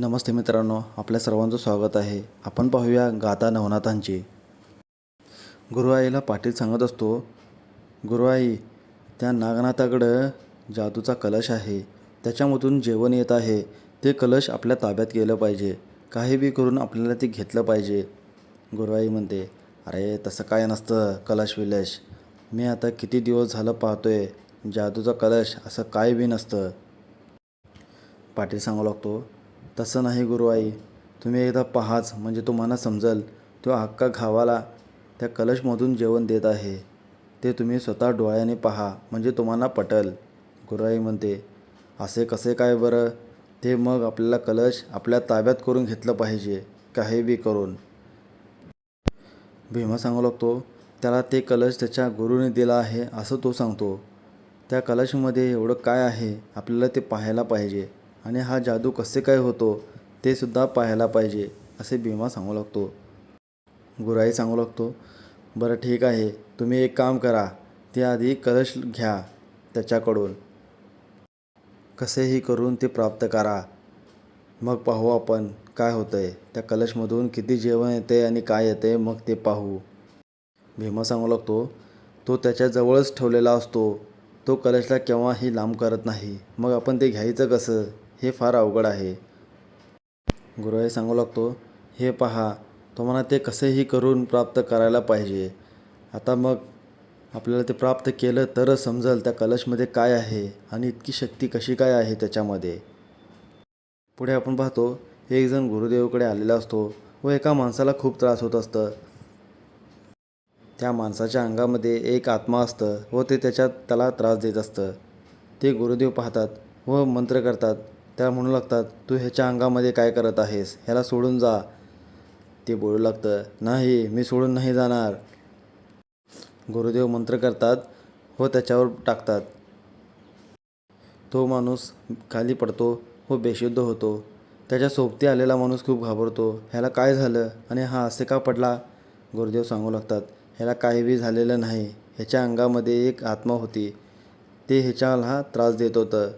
नमस्ते मित्रांनो आपल्या सर्वांचं स्वागत आहे. आपण पाहूया गाता नवनाथांची. गुरुआईला पाटील सांगत असतो गुरुआई त्या नागनाथाकडं जादूचा कलश आहे. त्याच्यामधून जेवण येत आहे. ते कलश आपल्या ताब्यात गेलं पाहिजे. काही बी करून आपल्याला ते घेतलं पाहिजे. गुरुआई म्हणते अरे तसं काय नसतं कलश विलश. मी आता किती दिवस झालं पाहतो आहे जादूचा कलश असं काय बी नसतं. पाटील सांगू लागतो तसं नाही गुरुआई तुम्ही एकदा पहाच म्हणजे तुम्हाला समजल. तो हक्का घावाला त्या कलशमधून जेवण देत आहे. ते तुम्ही स्वतः डोळ्याने पहा म्हणजे तुम्हाला पटल. गुरुआई म्हणते असे कसे काय बरं? ते मग आपल्याला कलश आपल्या ताब्यात करून घेतलं पाहिजे काही बी करून. भीमा सांगू लागतो त्याला ते कलश त्याच्या गुरुने दिला आहे असं तो सांगतो. त्या कलशमध्ये एवढं काय आहे? आपल्याला ते पाहायला पाहिजे. आणि हा जादू कसे काय होतो ते सुद्धा पाहायला पाहिजे असे भीमा सांगू लागतो. गुराई सांगू लागतो बरं ठीक आहे तुम्ही एक काम करा ते आधी कलश घ्या त्याच्याकडून. कसेही करून ते प्राप्त करा. मग पाहू आपण काय होतं आहे त्या कलशमधून किती जेवण येते आणि काय येते मग ते पाहू. भीमा सांगू लागतो तो त्याच्याजवळच ठेवलेला असतो तो कलशला केव्हाही लांब करत नाही मग आपण ते घ्यायचं कसं? हे फार अवघड आहे. गुरुआई सांगू लागतो हे पहा तुम्हाला ते कसेही करून प्राप्त करायला पाहिजे. आता मग आपल्याला ते प्राप्त केलं तरच समजेल त्या कलशमध्ये काय आहे आणि इतकी शक्ती कशी काय आहे त्याच्यामध्ये. पुढे आपण पाहतो एक जण गुरुदेवकडे आलेला असतो व एका माणसाला खूप त्रास होत असतं. त्या माणसाच्या अंगामध्ये एक आत्मा असतं व ते त्याच्यात त्याला त्रास देत असतं. ते गुरुदेव पाहतात व मंत्र करतात त्या म्हणू लागतात तू ह्याच्या अंगामध्ये काय करत आहेस? ह्याला सोडून जा. ते बोलू लागतं नाही मी सोडून नाही जाणार. गुरुदेव मंत्र करतात व त्याच्यावर टाकतात. तो माणूस खाली पडतो व बेशुद्ध होतो. त्याच्या सोबती आलेला माणूस खूप घाबरतो. ह्याला काय झालं? आणि हा असे का पडला? गुरुदेव सांगू लागतात ह्याला काही बी झालेलं नाही. ह्याच्या अंगामध्ये एक आत्मा होती. ते ह्याच्याला त्रास देत होतं.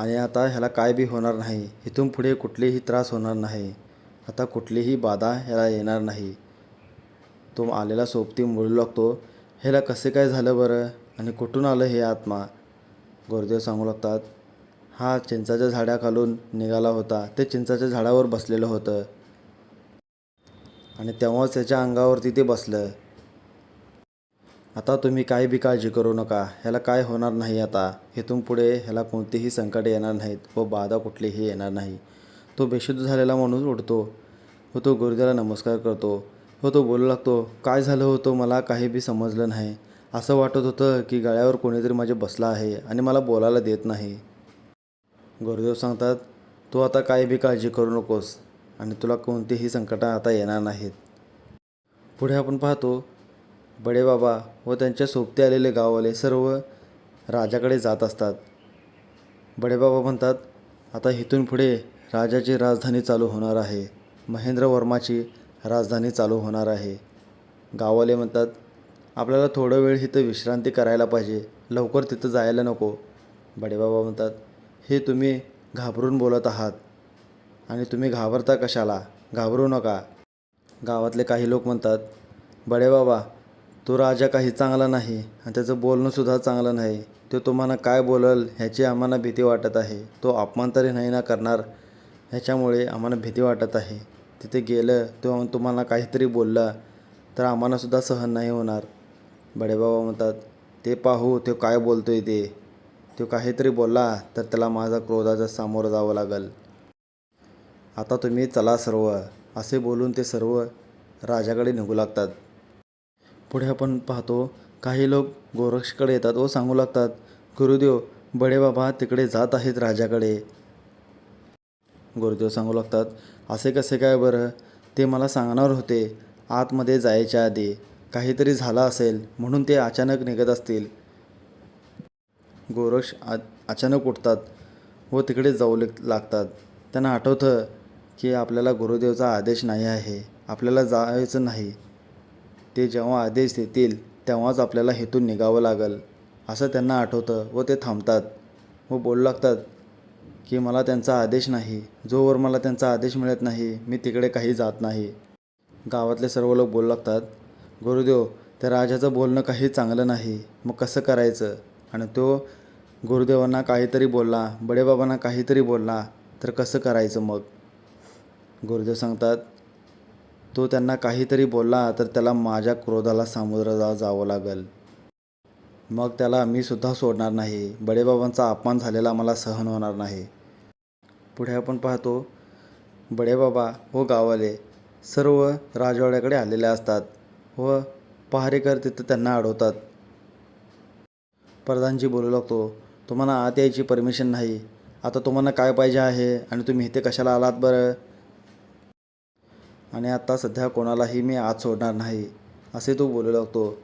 आणि आता ह्याला काय बी होणार नाही. इथून पुढे कुठलेही त्रास होणार नाही. आता कुठलीही बाधा ह्याला येणार नाही. तो आलेला सोबती मोडू लागतो. ह्याला कसे काय झालं बरं? आणि कुठून आलं हे आत्मा? गुरुदेव सांगू लागतात हा चिंचाच्या झाडाखालून निघाला होता. ते चिंचाच्या झाडावर बसलेलं होतं. आणि तेव्हाच त्याच्या अंगावरती ते बसलं. आता तुम्ही काय बी काळजी करू नका. ह्याला काय होणार नाही आता? इथून पुढे ह्याला कोणतेही संकट येणार नाहीत व बाधा कुठलीही येणार नाही. तो बेशुद्ध झालेला माणूस उठतो व तो गुरुदेवाला नमस्कार करतो. व तो बोलू लागतो काय झालं होतं मला काही बी समजलं नाही. असं वाटत होतं की गळ्यावर कोणीतरी माझे बसला आहे आणि मला बोलायला देत नाही. गुरुदेव सांगतात तू आता काही बी काळजी करू नकोस आणि तुला कोणतीही संकटं आता येणार नाहीत. पुढे आपण पाहतो बडे बाबा व त्यांच्या सोबती आलेले गाववाले सर्व राजाकडे जात असतात. बडे बाबा म्हणतात आता इथून पुढे राजाची राजधानी चालू होणार आहे. महेंद्र वर्माची राजधानी चालू होणार आहे. गाववाले म्हणतात आपल्याला थोडं वेळ इथं विश्रांती करायला पाहिजे. लवकर तिथं जायला नको. बडेबाबा म्हणतात हे तुम्ही घाबरून बोलत आहात आणि तुम्ही घाबरता कशाला? घाबरू नका. गावातले काही लोक म्हणतात बडे बाबा तो राजा काही चांगला नाही आणि त्याचं बोलणंसुद्धा चांगलं नाही. तो तुम्हाला काय बोलल ह्याची आम्हाला भीती वाटत आहे. तो अपमान तरी नाही ना करणार? ह्याच्यामुळे आम्हाला भीती वाटत आहे. तिथे गेलं तो तुम्हाला काहीतरी बोलला तर आम्हालासुद्धा सहन नाही होणार. बडेबाबा म्हणतात ते पाहू तो काय बोलतो आहे ते? तो काहीतरी बोलला तर त्याला माझा क्रोधाचा सामोरं जावं लागल. आता तुम्ही चला सर्व. असे बोलून ते सर्व राजाकडे निघू लागतात. पुढे आपण पाहतो काही लोक गोरक्षकडे येतात व सांगू लागतात गुरुदेव बडे बाबा तिकडे जात आहेत राजाकडे. गुरुदेव सांगू लागतात असे कसे काय बरं? ते मला सांगणार होते आतमध्ये जायच्या आधी. काहीतरी झालं असेल म्हणून ते अचानक निघत असतील. गोरक्ष आ अचानक उठतात व तिकडे जाऊ लाग- लागतात. त्यांना आठवतं की आपल्याला गुरुदेवचा आदेश नाही आहे आपल्याला जायचं नाही. ते जेव्हा आदेश देतील तेव्हाच आपल्याला हेतून निघावं लागेल. असं त्यांना आठवतं व ते थांबतात व बोलू लागतात की मला त्यांचा आदेश नाही. जोवर मला त्यांचा आदेश मिळत नाही मी तिकडे काही जात नाही. गावातले सर्व लोक बोलू लागतात गुरुदेव त्या राजाचं बोलणं काही चांगलं नाही. मग कसं करायचं? आणि तो गुरुदेवांना काहीतरी बोलला बडेबाबांना काहीतरी बोलला तर कसं करायचं मग? गुरुदेव सांगतात तो त्यांना काहीतरी बोलला तर त्याला माझ्या क्रोधाला सामोरं जावं लागेल. मग त्याला मी सुद्धा सोडणार नाही. बडेबाबांचा अपमान झालेला मला सहन होणार नाही. पुढे आपण पाहतो बडेबाबा व गावाले सर्व राजवाड्याकडे आलेले असतात व पहारेकर तिथं त्यांना अडवतात. प्रधानजी बोलू लागतो तुम्हाला आत यायची परमिशन नाही. आता तुम्हाला काय पाहिजे आहे आणि तुम्ही इथे कशाला आलात बरं? आणि आता सध्या कोणालाही मी आत सोडणार नाही असे तो बोलू लागतो.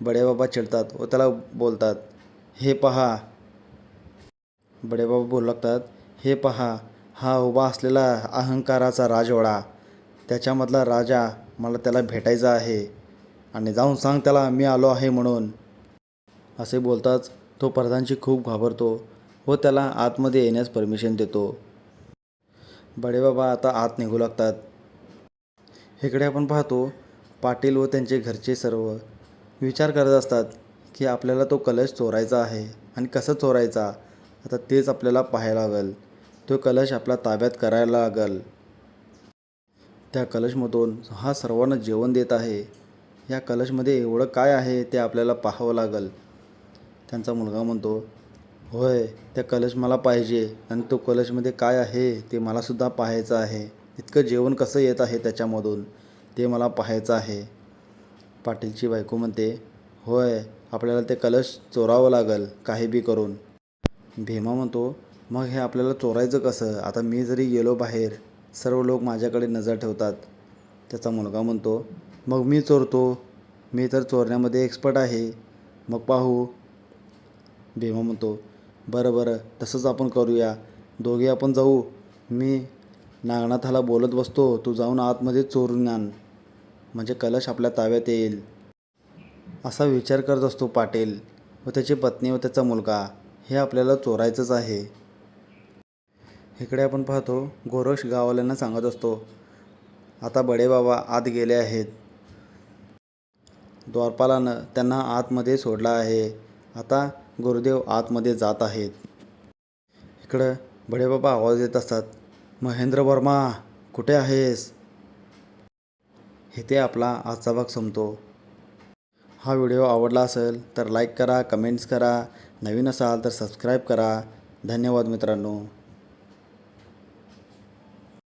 बडेबाबा चिडतात व त्याला बोलतात हे पहा. बडेबाबा बोलू लागतात हे पहा हा उभा असलेला अहंकाराचा राजवाडा त्याच्यामधला राजा मला त्याला भेटायचा आहे आणि जाऊन सांग त्याला मी आलो आहे म्हणून. असे बोलताच तो प्रधानशी खूप घाबरतो व त्याला आतमध्ये येण्यास परमिशन देतो. बडेबाबा आता आत निघू लागतात. इकडे आपण पाहतो पाटील व त्यांचे घरचे सर्व विचार करत असतात की आपल्याला तो कलश चोरायचा आहे आणि कसं चोरायचा? आता तेच आपल्याला पाहायला लागेल. तो कलश आपल्या ताब्यात करायला लागेल. त्या कलशमधून हा सर्वांना जेवण देत आहे. या कलशमध्ये एवढं काय आहे ते आपल्याला पाहावं लागेल. त्यांचा मुलगा म्हणतो होय त्या कलश मला पाहिजे आणि तो कलशमध्ये काय आहे ते मलासुद्धा पाहायचं आहे. इतकं जेवण कसं येत आहे त्याच्यामधून ते मला पाहायचं आहे. पाटीलची बायको म्हणते होय आपल्याला ते कलश चोरावं लागेल काही बी करून. भीमा म्हणतो मग हे आपल्याला चोरायचं कसं? आता मी जरी गेलो बाहेर सर्व लोक माझ्याकडे नजर ठेवतात. त्याचा मुलगा म्हणतो मग मी चोरतो? मी तर चोरण्यामध्ये एक्सपर्ट आहे. मग पाहू. भीमा म्हणतो बरं बरं तसंच आपण करूया. दोघे आपण जाऊ. मी नागनाथाला बोलत बसतो तू जाऊन आतमध्ये चोरून आण. म्हणजे कलश आपल्या ताब्यात येईल. असा विचार करत असतो पाटील व त्याची पत्नी व त्याचा मुलगा. हे आपल्याला चोरायचंच आहे. इकडे आपण पाहतो गोरक्ष गाववाल्यांना सांगत असतो आता बडेबाबा आत गेले आहेत. द्वारपालानं त्यांना आतमध्ये सोडला आहे. आता गुरुदेव आतमध्ये जात आहेत. इकडं बडेबाबा आवाज देत असतात महेंद्र वर्मा कुठे आहेस? इथे आपला आजचा भाग संपतो. हा व्हिडिओ आवडला असेल तर लाईक करा कमेंट्स करा. नवीन असाल तर सबस्क्राईब करा. धन्यवाद मित्रांनो.